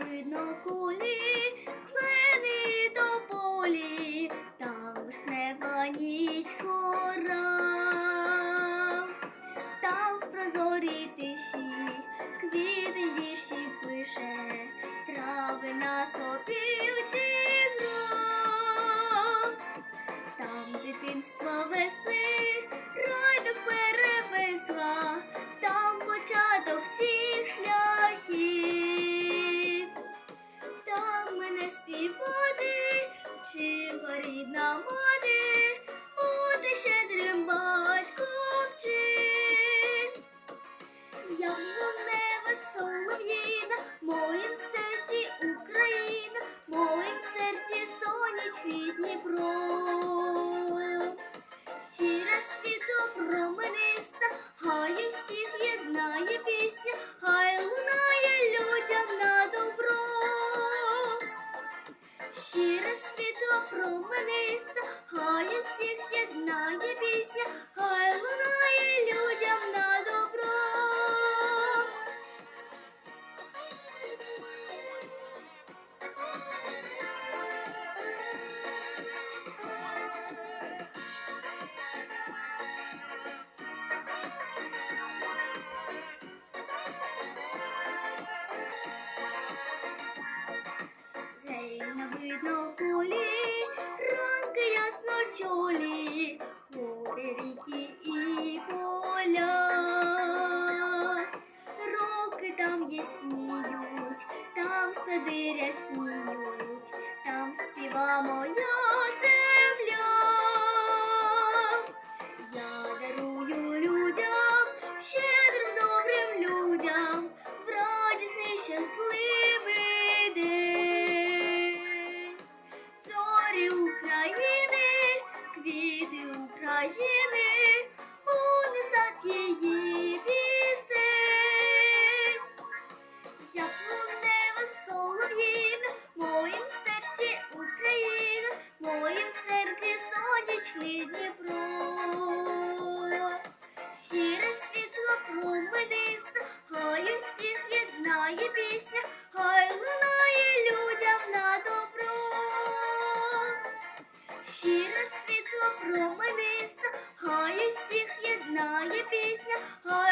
видно кулі, клени до полі, там ж неба ніч. рідна мати. はい。пісні, там співамо я. гучний Дніпро, щире світло променисте, хай усіх єднає пісня, хай лунає людям на добро, щире світло променисте, хай усіх єднає пісня. хай